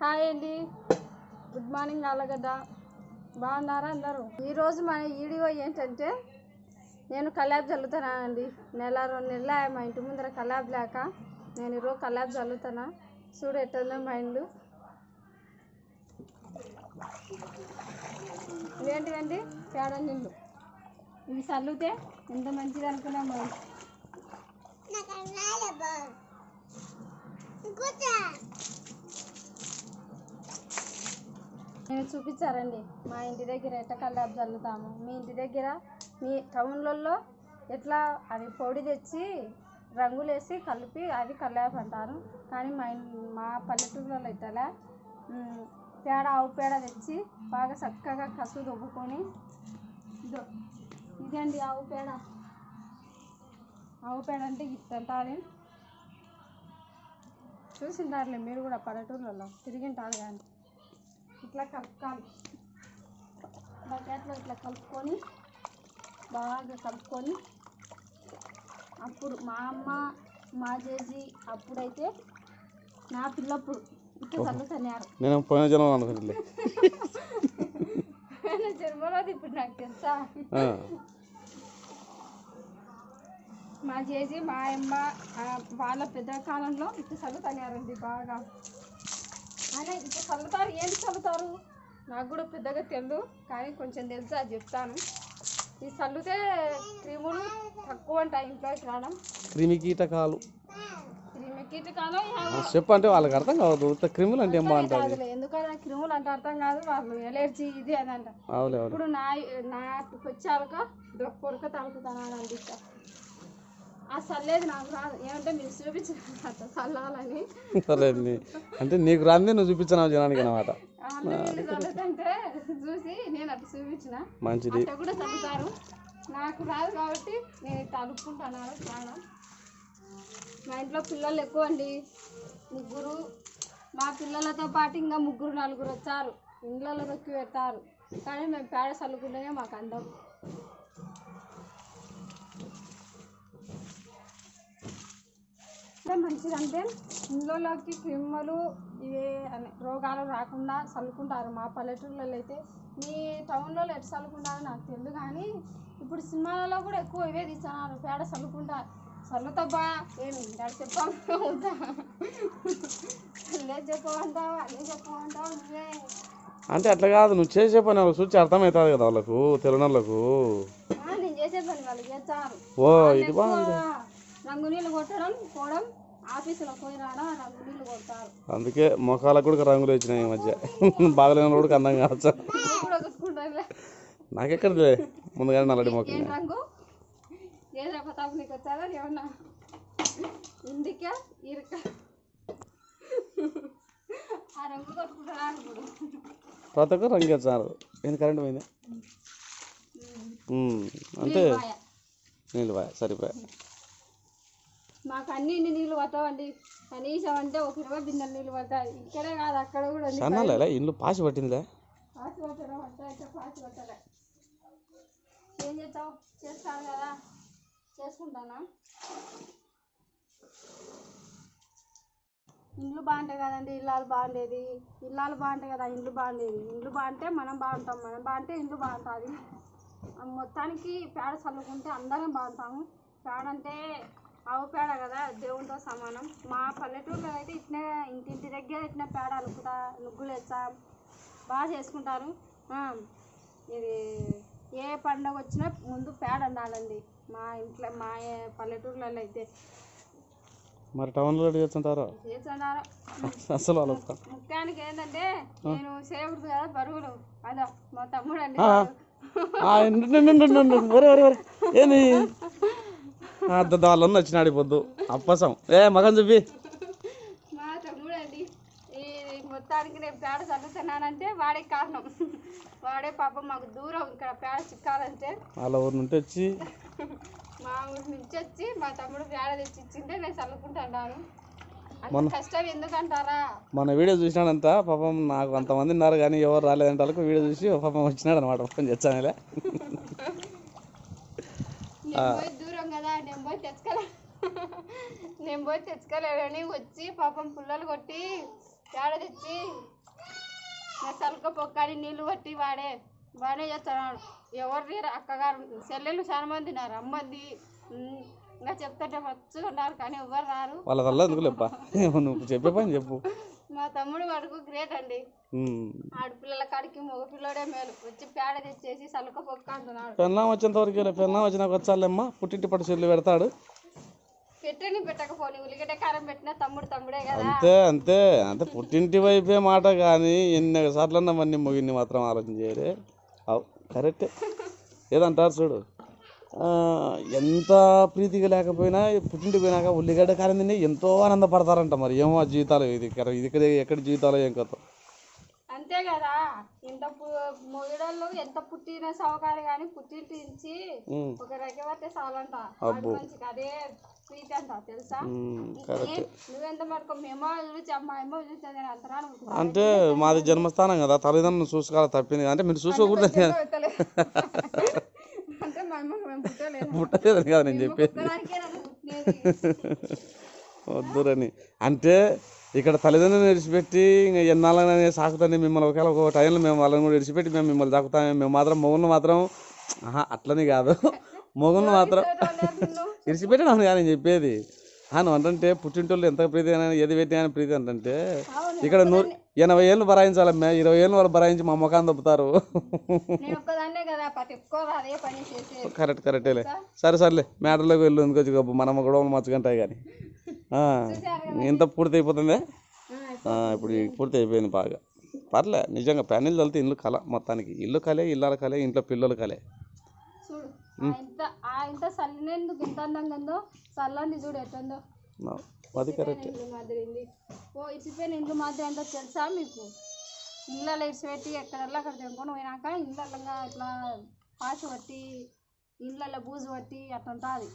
Hi అండి. Good morning Allagadda బాగున్నారా అందరూ? ఈరోజు మన వీడియో ఏంటంటే నేను కల్లాబ్ చల్లుతున్నానండి నెల రెండు నెలలు మా ఇంటి ముందర కలాబ్ లేక నేను ఈరోజు కలాబ్ చల్లుతున్నా చూడు ఎట్టుందో మా ఇల్లు పేడ నీళ్ళు. ఇవి చల్లుతే ఎంత మంచిది అనుకున్నాం మనం నేను చూపించారండి. మా ఇంటి దగ్గర ఎట్ట కల్లాపు చల్లుతాము మీ ఇంటి దగ్గర మీ టౌన్లలో ఎట్లా అది పొడి తెచ్చి రంగులేసి కలిపి అది కల్లాపు అంటారు. కానీ మా మా పల్లెటూర్లలో ఇట్లా పేడ ఆవు పేడ తెచ్చి బాగా చక్కగా కసు దొబ్బుకొని ఇదండి ఆవు పేడ? ఆవు పేడ అంటే ఇట్టంటారు చూసింటారులే మీరు కూడా పల్లెటూర్లలో తిరిగింటారు కానీ ఇట్లా కలుపుకోవాలి బకెట్లో ఇట్లా కలుపుకొని బాగా కలుపుకొని అప్పుడు మా అమ్మ మా జేజీ అప్పుడైతే నా పిల్లప్పుడు ఇట్లా చల్లుతున్నారు నేను పోయిన జనం అనుకుంటులే జన్మలోది ఇప్పుడు నాకు తెలుసా? మా జేజీ మా అమ్మ వాళ్ళ పెద్ద కాలంలో ఇట్లా చల్లుతున్నారండి బాగా. అదే ఇట్లా చల్లుతారు ఏంటి చల్లుతారు? నాకు కూడా పెద్దగా తెలియదు కానీ కొంచెం తెలుసు అది చెప్తాను. ఈ చల్లుతే క్రిములు తక్కువ ఉంటాయి ఇంట్లోకి రావడం క్రిమి కీటకాలు. క్రిమి కీటకాలం చెప్పు అంటే వాళ్ళకి అర్థం కావద్దు క్రిములు అంటే ఎందుకంటే క్రిములు అంటే అర్థం కాదు వాళ్ళు ఎలర్జీ ఇది అని అంట ఇప్పుడు నా నాకు వచ్చాక పొరక తాగుతాను అందిస్తా. ఆ చల్లేదు నాకు రాదు. ఏమంటే మీరు చూపించిన చల్లాలని. అంటే నీకు రాంది నువ్వు చూపించినావు జనానికి అనమాట చూసి నేను అటు చూపించిన. మంచిది. కూడా చల్లుతారు. నాకు రాదు కాబట్టి నేను ఇట్లా ప్రాణం మా ఇంట్లో పిల్లలు ఎక్కువ అండి. ముగ్గురు మా పిల్లలతో పాటు ఇంకా ముగ్గురు నలుగురు వచ్చారు. ఇండ్లలో తొక్కి పెడతారు. కానీ మేము పేడ చల్లుకుంటేనే మాకు అందం. మంచిదంటే ఇండ్లలోకి క్రిములు ఇవే అనే రోగాలు రాకుండా చల్లుకుంటారు. మా పల్లెటూర్లలో అయితే మీ టౌన్లో ఎట్లా చల్లుకుంటారో నాకు తెలియదు కానీ ఇప్పుడు సినిమాలలో కూడా ఎక్కువ ఇవే తీస్తున్నారు. పేడ చల్లుకుంటారు చల్లుతబ్బా ఏమి డాడీ చెప్పమంటా లేదు చెప్పమంటావా అన్నీ చెప్పమంటావా నువ్వే. అంటే అట్లా కాదు నువ్వు చేసే పని వాళ్ళకి చూసి అర్థమవుతుంది కదా వాళ్ళకు ఆ, నేను చేసే పని వాళ్ళు చేస్తారు. ఓ ఇది బాగుంది. రంగు నీళ్ళు కొట్టడం పోవడం అందుకే మొఖాలకు కూడా రంగులు వచ్చినాయి ఈ మధ్య. బాగలేని కూడా అందం కావచ్చు. నువ్వు కూడా కొట్టుకుంటావులే నాకెక్కడలే ముందుగానే నల్లడి మొక్క ప్రతి ఒక్కరు రంగు వచ్చారు ఏంది కరెంట్ పోయింది? బాయ. నీళ్ళు బాయ్ సరిపోయా. మాకు అన్ని ఇన్ని నీళ్ళు పడతావండి? కనీసం అంటే ఒక ఇరవై బిందెలు నీళ్ళు పడతాయి. ఇక్కడే కాదు అక్కడ కూడా ఇల్లు పాసి పట్టిందిలే పాచి పట్టడం అయితే పాచి పట్టలే ఏం చేస్తావు చేస్తాను కదా? చేసుకుంటానా? ఇండ్లు బాగుంటాయి కదండి ఇల్లాలు బాగుండేది. ఇల్లాలు బాగుంటాయి కదా ఇండ్లు బాగుండేది. ఇండ్లు బాగుంటే మనం బాగుంటాం. మనం బాగుంటే ఇండ్లు బాగుంటుంది. మొత్తానికి పేడ చల్లుకుంటే అందరం బాగుంటాము. పేడ అంటే ఆవు పేడ కదా దేవునితో సమానం. మా పల్లెటూరులో అయితే ఇట్నే ఇంటింటి దగ్గర ఇట్నే పేడ అలుకుతా ముగ్గులు వేస్తాం బాగా చేసుకుంటారు. ఇది ఏ పండగ వచ్చినా ముందు పేడ ఉండాలండి మా ఇంట్లో మా పల్లెటూర్లలో అయితే. మరి టౌన్లో చేస్తుంటారో? అసలు ముఖ్యానికి ఏంటంటే నేను చేయకూడదు కదా బరువులు అదో మా తమ్ముడు అండి ఏంది? వాళ్ళన్న వచ్చినాడు పొద్దు. అప్పసం. ఏ మగన్ చూపి. మా ఈ మొత్తానికి పేడ చల్లుతున్నానంటే వాడే కారణం. వాడే పాపం మాకు దూరం ఇక్కడ పేడ చిక్కాలంటే. వాళ్ళ ఊరు నుండి వచ్చి. మా ఊరి నుంచి వచ్చి మా తమ్ముడు పేడ తెచ్చి ఇచ్చింటే నేను చల్లుకుంటున్నాను. మొన్న- కష్టం ఎందుకంటారా? మన వీడియో చూసినాడంత పాపం నాకు అంతమంది ఉన్నారు కానీ ఎవరు రాలేదంటే వాళ్ళకు వీడియో చూసి పాపం వచ్చినాడు అనమాట ఫోన్ చేస్తానులే పోయి నేను పోయి తెచ్చుకోలే. నేను పోయి తెచ్చుకోలేడని వచ్చి పాపం పుల్లలు కొట్టి పేడ తెచ్చి సలుక పొక్కని నీళ్ళు పట్టి వాడే బాగానే చేస్తున్నాడు. ఎవరు అక్కగారు చెల్లెళ్ళు చాలా మంది ఉన్నారు అమ్మంది ఇంకా చెప్తుంటే వచ్చి ఉన్నారు కానీ ఎవరు రారు. వాళ్ళ వల్ల ఎందుకు నువ్వు చెప్పే పని చెప్పు. మా తమ్ముడు వరకు గ్రేట్ అండి. ఆడపిల్లల కాడికి మగ పిల్లడే మేలు. వచ్చి పేడ తెచ్చేసి సలుక పొక్క అంటున్నాడు. పెన్నాం వచ్చేంత వరకు పెన్నాం వచ్చినాక వచ్చాలేమ్మా పుట్టింటి పట్టు చెల్లి పెడతాడు. పెట్టని పెట్టకపోని ఉల్లిగడ్డ కారం పెట్టినా తమ్ముడు తమ్ముడే కదా. అంతే అంతే. అంతే పుట్టింటి వైపే మాట కానీ ఎన్ని సార్లన్నా మన్ని మొగిన్ని మాత్రం ఆలోచన చేయరే. అవు కరెక్టే. ఏదంటారు చూడు. ఎంత ప్రీతిగా లేకపోయినా పుట్టింటికి పోయినాక ఉల్లిగడ్డ కారం తిని ఎంతో ఆనందపడతారంట మరి. ఏమో జీవితాలు ఇది ఇది ఇక్కడ ఎక్కడి జీవితాలు ఏం కథ? అంతే కదా. ఎంత మొగిడోళ్ళు ఎంత పుట్టిన సౌకారు కానీ పుట్టింటి నుంచి ఒక రెగ్గబట్టే చాలంట. అదే ప్రీతి అంట తెలుసా? నువ్వెంత మటుకు మేమో చూసి అమ్మాయేమో చూసి అని అంతరా అంటే మాది జన్మస్థానం కదా తల్లిదండ్రులు చూసుకోవాలి తప్పింది అంటే మీరు చూసుకోకూడదు అంటే మా అమ్మ మేము పుట్టలేదు పుట్టలేదని కదా నేను చెప్పేది. వద్దురని. అంటే ఇక్కడ తల్లిదండ్రులను విడిచిపెట్టి ఇంకా ఎన్నాళ్ళనే సాకుతాన్ని మిమ్మల్ని ఒకవేళ ఒక టైంలో మేము వాళ్ళని కూడా విడిచిపెట్టి మేము మిమ్మల్ని సాకుతాము మేము మాత్రం మొగుళ్ళు మాత్రం ఆహా అట్లని కాదు. మొగుళ్ళు మాత్రం విడిచిపెట్టడం కానీ నేను చెప్పేది. నువ్వు అంటే పుట్టింటోళ్ళు ఎంత ప్రీతి అయినా ఏది పెట్టి అని ప్రీతి అంటే ఇక్కడ నూరు ఎనభై ఏళ్ళు బరాయించాలమ్మే. ఇరవై ఏళ్ళు వాళ్ళు బరాయించి మా ముఖాన్ని దొప్పుతారు ప్రతి ఒక్కరు అదే పని చేసేది. కరెక్ట్ కరెక్టేలే సరే? సర్లే. మ్యాటర్లోకి వెళ్ళు ఎందుకు వచ్చి గొప్ప మనం కూడా మచ్చగంటాయి కానీ. ఇంత పూర్తి అయిపోతుందే? ఇప్పుడు పూర్తి అయిపోయింది బాగా. పర్లే నిజంగా ప్యానెల్ చల్లితే ఇల్లు కల మొత్తానికి. ఇల్లు కలే ఇల్లాల కలే ఇంట్లో పిల్లలు కలే చూడు ఆ ఇంత ఆ ఇంత చల్లినందుకు ఇంత అందంగా ఉందో చల్లంది చూడు ఎట్లుందో. నా- అది కరెక్ట్. ఓ ఇచ్చిపోయిన మాదిరి అంతా తెలుసా మీకు? ఇళ్ళలో ఇడిచిపెట్టి ఎక్కడల్లా అక్కడ తెంపుకొని పోయినాక ఇళ్ళల్లో ఇట్లా పాచి పట్టి ఇళ్ళల్లో బూజు పట్టి అట్లా ఉంటుంది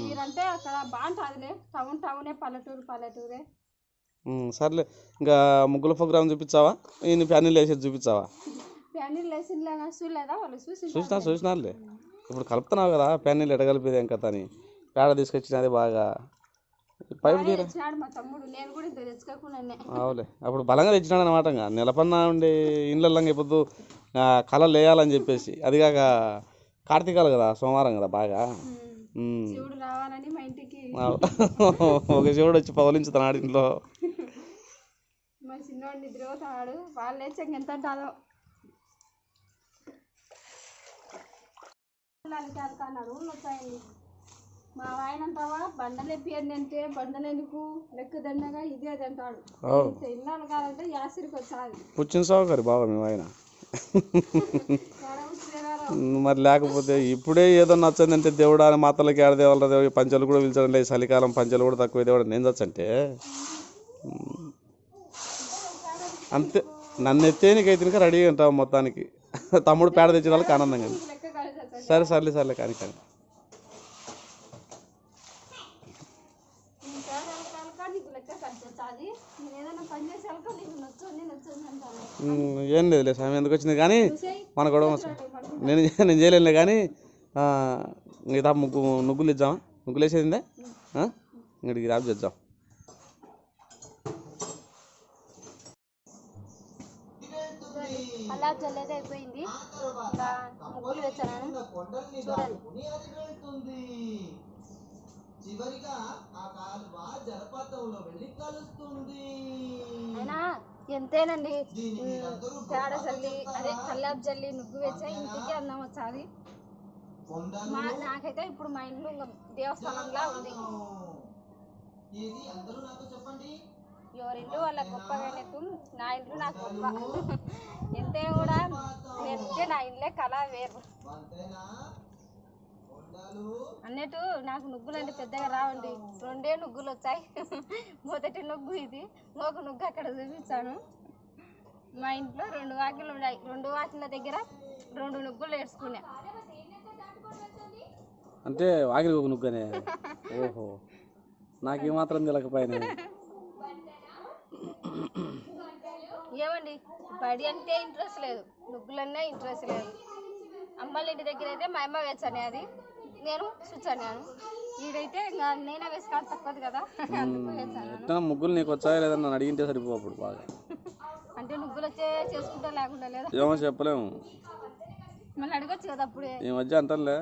మీరంటే అక్కడ బాగుంటుందిలే టౌన్ టౌనే పల్లెటూరు పల్లెటూరే. సర్లే. ఇంకా ముగ్గుల ప్రోగ్రామ్ చూపించావా? ఈయన ప్యానెల్ వేసేది చూపించావా? ప్యానీలు వేసిందిలే కానీ చూడలేదా? వాళ్ళు చూసి చూసినా చూసినాలే ఇప్పుడు కలుపుతున్నావు కదా ప్యానెల్ ఎడగలిపేది ఏం కథ అని. పేడ తీసుకొచ్చినది బాగా. పైపు అవులే. అప్పుడు బలంగా తెచ్చినాడు అనమాట ఇంకా. నిలపన్నా ఉండి ఇండ్లల్లంగా ఇప్పుడు కళలు వేయాలని చెప్పేసి. అది కాక కార్తీకాలు కదా సోమవారం కదా బాగా. ఒక శివుడు వచ్చి పవలించుతున్నాడు ఇంట్లో. మా చిన్నోడు నిద్రపోతున్నాడు వాళ్ళు లేచాక ఎంత అంటారో. వచ్చాయండి మా ఆయన అంటావా? బండలు ఎప్పియండి అంటే బండలు ఎందుకు? లెక్క దండగా ఇదే తింటాడు అవు. ఇల్లాలు కాదంటే యాసిరికి వచ్చాది పుచ్చిన బాగా మేము ఆయన. మరి లేకపోతే ఇప్పుడే ఏదో నచ్చదంటే దేవుడు అని మాతలకి ఆడదేవాళ్ళ దేవుడు పంచలు కూడా పిలిచడం లేదు చలికాలం పంచలు కూడా తక్కువ దేవుడు నేను చచ్చంటే. అంతే. నన్ను ఎత్తేనికైతే ఇంకా రెడీ ఉంటావు మొత్తానికి. తమ్ముడు పేడ తెచ్చిన వాళ్ళకి కలిసి వచ్చాడు సరే సర్లే సర్లే కానీ కానీ నేను పేద వెనకాలక నీకు లెక్క కలిసి వచ్చాది నేను ఏదైనా పని చేసే వెనక నీకు నచ్చండి నచ్చండి అంటాను ఉమ్, ఏం లేదులే సమయం ఎందుకు వచ్చింది? కానీ మన గొడవ నేను నేను చేయలేనులే కానీ ఆ, మిగతా ముగ్గు నుగ్గులు ఇద్దామా? ముగ్గులు వేసేదిందే ఇంకడికి రాబ్ చేద్దాం. అలా జల్లేది అయిపోయింది. ఇంకా ముగ్గులు వేసాను. చూడండి. అయినా ఎంతేనండి? పేడ చల్లి అదే కల్లాపు జల్లి నుగ్గు వేసా ఇంటికి అన్నం వచ్చాది మా నాకైతే ఇప్పుడు మా ఇల్లు ఇంకా దేవస్థానంలా ఉంది. ఎవరిల్లు వాళ్ళ గొప్పగానట్టు నా ఇల్లు నాకు గొప్ప. ఎంతే కూడా నేనంటే నా ఇల్లే కళ వేరు. అన్నట్టు నాకు నుగ్గులు అంటే పెద్దగా రావండి. రెండే నుగ్గులు వచ్చాయి. మొదటి నుగ్గు ఇది. ఒక నుగ్గు అక్కడ చూపించాను. మా ఇంట్లో రెండు వాకిలు ఉన్నాయి. రెండు వాకిల దగ్గర రెండు నుగ్గులు వేసుకున్నా. అంటే వాకిలి ఒక నుగ్గనే. ఓహో. నాకు ఏమాత్రం తెలియకపోయినా ఏమండి? బడి అంటే ఇంట్రెస్ట్ లేదు. నుగ్గులన్నా ఇంట్రెస్ట్ లేదు. అమ్మల ఇంటి దగ్గర అయితే మా అమ్మ వేచాను అది. నేను చూచాను ఈడైతే ఇంకా నేనే వేసుకోవాలి తప్పదు కదా. అందుకు వేసాను ఎట్లా ముగ్గులు నీకు వచ్చాయా లేదని నన్ను అడిగింటే సరిపో అప్పుడు బాగా. అంటే నువ్వులు వచ్చే చేసుకుంటా లేకుండా లేదా? ఏమో చెప్పలేము. మళ్ళీ అడగచ్చు కదా అప్పుడే. ఈ మధ్య అంటానులే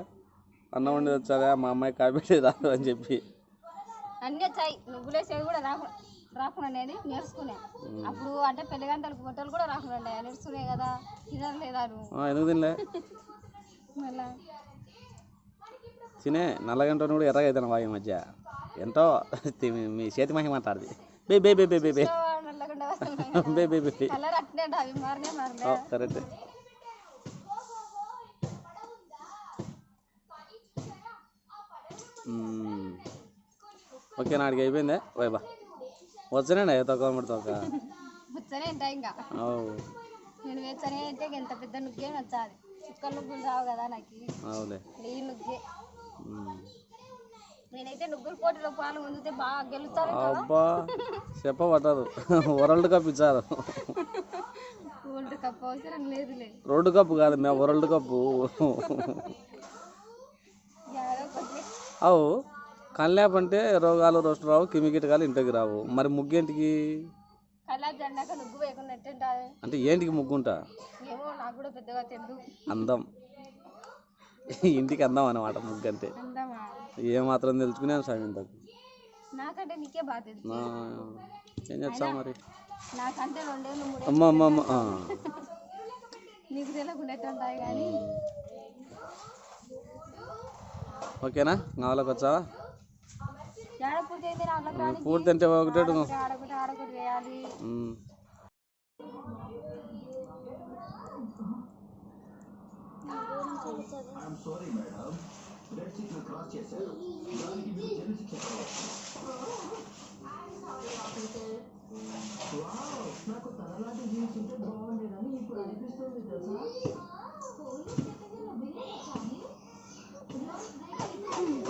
అన్నం వండి వచ్చారా? మా అమ్మాయి కాబట్టి రాదు అని చెప్పి. అన్నీ వచ్చాయి. నువ్వులు వేసేది కూడా రాకు రాకుండా అనేది నేర్చుకునే. అప్పుడు అంటే పెళ్ళి గంటలకు బట్టలు కూడా రాకుండా. నేర్చుకునే కదా. తినలేదా నువ్వు? ఆ, ఎందుకు తినలే? మళ్ళా తినే నల్లగంట కూడా ఎర్రగా అవుతాను బాగా ఈ మధ్య. ఎంతో మీ చేతి మహిమ అంటారు బే బే బే బే బే బే. బే బే బే బే. కరెక్ట్ ఓకే నాడికి అయిపోయిందే? బాయ్ బా. వచ్చానండి తక్కువ మరి తక్కువ వచ్చనే ఉంటాయి ఇంకా? నేను వేచనే అంటే ఎంత పెద్ద నుగ్గే నచ్చాది. చుక్కల నుగ్గులు రావు కదా నాకు. అవులే ఈ నుగ్గే. నేనైతే నుగ్గుల పోటీలో పాలు పొందితే బాగా గెలుతాను కదా. అబ్బా చెప్పబట్టదు. వరల్డ్ కప్ ఇచ్చారు. గోల్డ్ కప్ అవసరం లేదులే. రోడ్డు కప్పు కాదు మేము వరల్డ్ కొద్ది. అవు అంటే రోగాలు రోస్ట్ రావు కిమికిటకాలు ఇంటికి రావు. మరి ముగ్గేంటికి అంటే ఏంటికి ముగ్గుంటా? అందం. ఇంటికి అందం అన్నమాట ముగ్గు అంటే అందమా ఏ మాత్రం తెలుసుకునే స్వామి ఇంతకు నాకంటే నీకే ఏం చేస్తావు మరి? నాకంటే రెండేళ్ళు మూడేళ్ళు అమ్మ అమ్మ అమ్మ. నీకు కానీ. ఓకేనా? నావలోకి వచ్చావా? ఏడ పూర్తి అయితే నాకు రాని పూర్తి అంటే ఒకటే ఆడొకటి ఆడొకటి వేయాలి ఉమ్.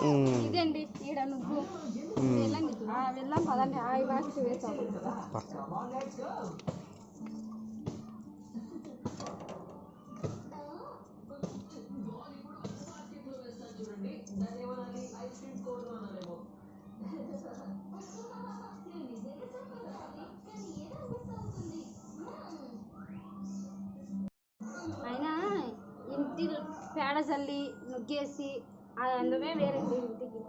ఉమ్. ఇదండి ఈడ నువ్వు. వెళ్ళండి ఆ, వెళ్దాం పదండి ఆ ఇవాళకి వేసాము ఇంటి పేడ చల్లి నుగ్గేసి అది అందమే వేరండి ఇంటికి.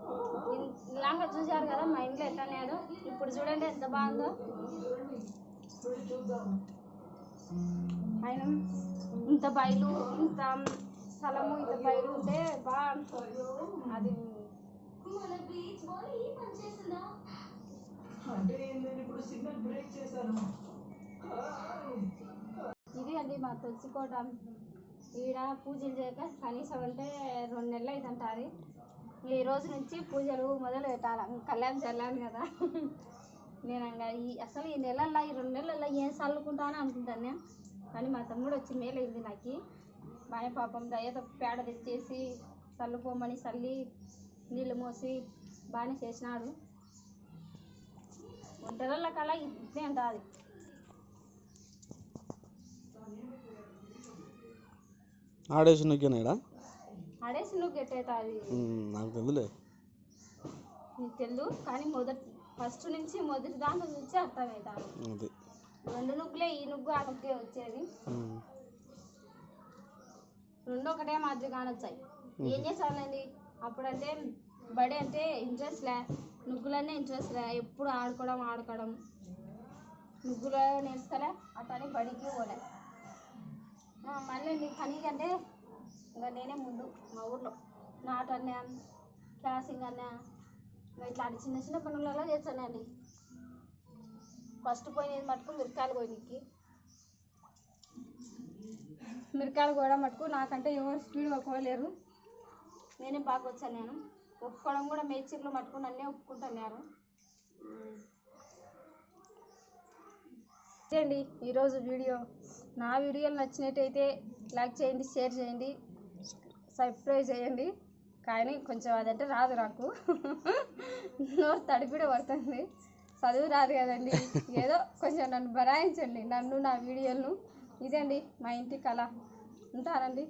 ఇలాగా చూశారు కదా మా ఇంట్లో ఎట్టనేదో ఇప్పుడు చూడండి ఎంత బాగుందో. ఆయన ఇంత బయలు ఇంత స్థలము ఇంత బయలు ఉంటే బాగా అది ఇది అండి మా తులసి కోట ఈడ పూజలు చేయక కనీసం అంటే రెండు నెలలు అవుతుంటుంది ఈ రోజు నుంచి పూజలు మొదలు పెట్టాలి కళ్యాణం చల్లాను కదా. నేను అంగా ఈ అసలు ఈ నెలల్లో ఈ రెండు నెలల్లో ఏం చల్లుకుంటానో అనుకుంటాను నేను. కానీ మా తమ్ముడు వచ్చి మేలైంది నాకు. బాగా పాపం దయతో పేడ తెచ్చేసి చల్లుకోమని చల్లి నీళ్ళు మోసి బాగానే చేసినాడు. ఒంటరిళ్ళ కళ ఇదే ఉంటుంది ఆడేసి నొక్కినాడా ఆడేసి నువ్వు గట్టవుతుంది నాకు తెలుదులే. నీకు తెలుసు కానీ మొదటి ఫస్ట్ నుంచి మొదటి దాంట్లో నుంచి అర్థమవుతాను అది. రెండు నుగ్గులే ఈ నుగ్గు ఆ నుగ్గే వచ్చేది. రెండు ఒకటే మాదిరి కానొచ్చాయి. ఏం చేసాలండి అప్పుడంటే బడి అంటే ఇంట్రెస్ట్ లే. నుగ్గులనే ఇంట్రెస్ట్ లే. ఎప్పుడు ఆడుకోవడం ఆడుకోవడం. నుగ్గులు నేర్చుకోలే అతని బడికి పోలే. మళ్ళీ నీ పని కంటే ఇంకా నేనే ముందు మా ఊర్లో. నాటు అన్నా క్యాసింగ్ అన్నా ఇంకా ఇట్లాంటి చిన్న చిన్న పనులలో చేస్తానండి. ఫస్ట్ పోయినది మటుకు మిరకాయలు పోయినకి మిరకాయలు కూడా మటుకు నాకంటే ఎవరు స్పీడ్గా పోలేరు నేనే బాగా వచ్చాను నేను. ఒప్పుకోవడం కూడా మేచర్లు మటుకు నన్నే ఒప్పుకుంటున్నారు. అండి ఈరోజు వీడియో. నా వీడియోలు నచ్చినట్టయితే లైక్ చేయండి షేర్ చేయండి సబ్స్క్రైబ్ చేయండి. కానీ కొంచెం అదంటే రాదు నాకు. నోరు తడిపిడ పడుతుంది. చదువు రాదు కదండి. ఏదో కొంచెం నన్ను బరాయించండి నన్ను నా వీడియోలను. ఇదండి మా ఇంటి కళ. ఉంటానండి